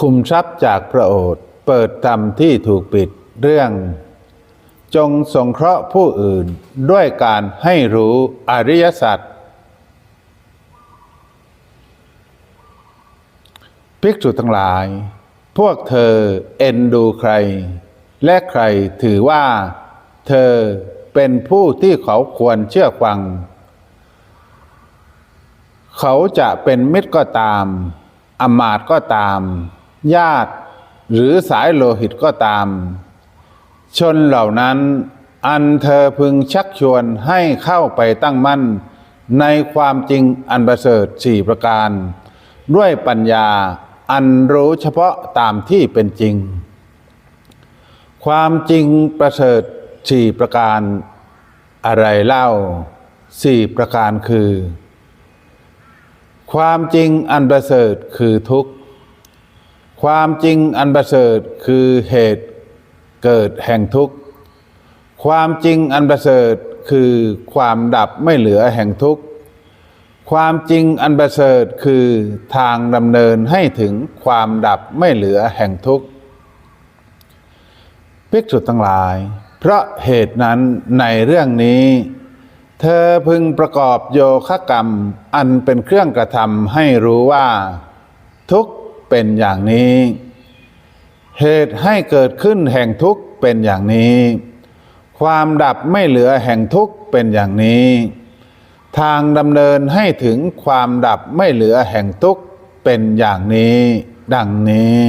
คุมทรัพย์จากพระโอษฐ์เปิดธรรมที่ถูกปิดเรื่อง จงสงเคราะห์ผู้อื่นด้วยการให้รู้อริยสัจภิกษุทั้งหลาย พวกเธอเอ็นดูใคร และใครถือว่า เธอเป็นผู้ที่เขาควรเชื่อฟัง เขาจะเป็นมิตรก็ตามอมาตก็ตาม ญาติหรือสายโลหิตก็ตาม ชนเหล่านั้น อันเธอพึงชักชวนให้เข้าไปตั้งมั่น ในความจริงอันประเสริฐสี่ประการ ด้วยปัญญาอันรู้เฉพาะตามที่เป็นจริง ความจริงประเสริฐสี่ประการอะไรเล่าสี่ประการคือ ความจริงอันประเสริฐคือทุกข์ ความจริงอันประเสริฐคือเหตุเกิดแห่งทุกข์ ความจริงอันประเสริฐคือความดับไม่เหลือแห่งทุกข์ ความจริงอันประเสริฐคือทางดำเนินให้ถึงความดับไม่เหลือแห่งทุกข์ภิกษุทั้งหลาย เพราะเหตุนั้นในเรื่องนี้ เธอพึงประกอบโยคะกรรมอันเป็นเครื่องกระทำให้รู้ว่า ทุกข์ เป็นอย่างนี้ เหตุให้เกิดขึ้นแห่งทุกข์เป็นอย่างนี้ ความดับไม่เหลือแห่งทุกข์เป็นอย่างนี้ ทางดำเนินให้ถึงความดับไม่เหลือแห่งทุกข์เป็นอย่างนี้ ดังนี้